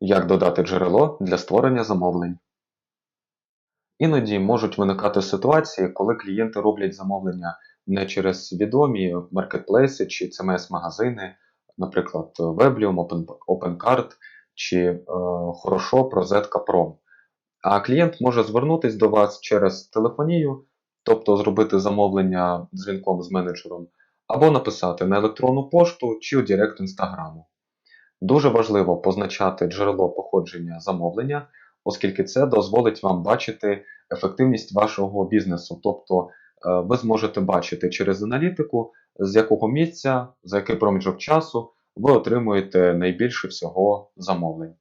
Як додати джерело для створення замовлень? Іноді можуть виникати ситуації, коли клієнти роблять замовлення не через відомі маркетплейси чи CMS-магазини, наприклад, Weblium, Open- OpenCart чи е, Хорошо, Розетка.Pro. А клієнт може звернутися до вас через телефонію, тобто зробити замовлення дзвінком з менеджером, або написати на електронну пошту чи у Директ Інстаграму. Дуже важливо позначати джерело походження замовлення, оскільки це дозволить вам бачити ефективність вашого бізнесу. Тобто е, ви зможете бачити через аналітику, з якого місця, за який проміжок часу ви отримуєте найбільше всього замовлень.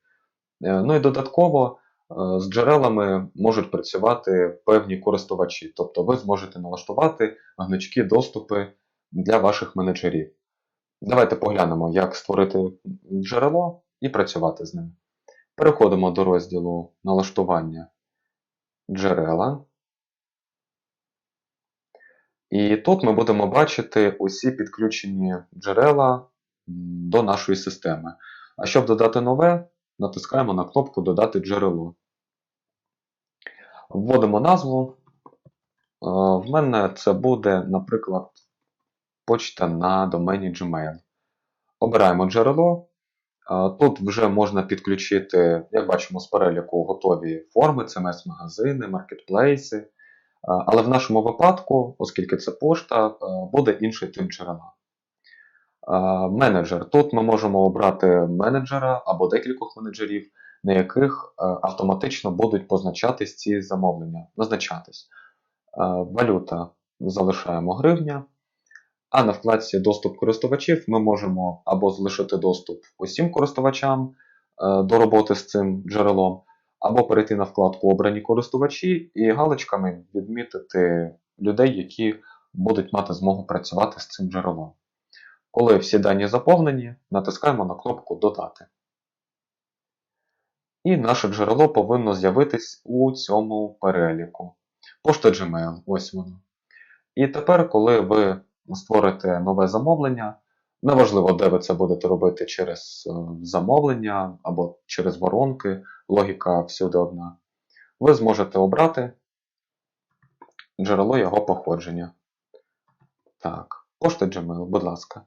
Е, Ну і додатково е, з джерелами можуть працювати певні користувачі, тобто ви зможете налаштувати гнучкі доступи для ваших менеджерів. Давайте поглянемо, як створити джерело і працювати з ним. Переходимо до розділу налаштування джерела. І тут ми будемо бачити усі підключені джерела до нашої системи. А щоб додати нове, натискаємо на кнопку Додати джерело. Вводимо назву. Е, В мене це буде, наприклад, почта на домені Gmail. Обираємо джерело. Е, Тут вже можна підключити, як бачимо, з переліку готові форми, CMS-магазини, маркетплейси. Е, Але в нашому випадку, оскільки це пошта, е, буде інший тип джерела. Менеджер. Тут ми можемо обрати менеджера або декількох менеджерів, на яких автоматично будуть позначатись ці замовлення, назначатись. Валюта залишаємо гривня. А на вкладці Доступ користувачів ми можемо або залишити доступ усім користувачам е, до роботи з цим джерелом, або перейти на вкладку Обрані користувачі і галочками відмітити людей, які будуть мати змогу працювати з цим джерелом. Коли всі дані заповнені, натискаємо на кнопку Додати. І наше джерело повинно з'явитись у цьому переліку. Пошта Gmail, ось воно. І тепер, коли ви створите нове замовлення, неважливо, де ви це будете робити через е, замовлення або через воронки, логіка всюди одна, ви зможете обрати джерело його походження. Так, пошта Gmail, будь ласка. Е,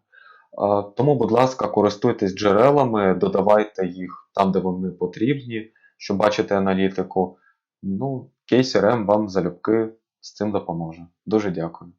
Тому, будь ласка, користуйтесь джерелами, додавайте їх там, де вони потрібні, щоб бачити аналітику. Ну, кейс вам залюбки з цим допоможе. Дуже дякую.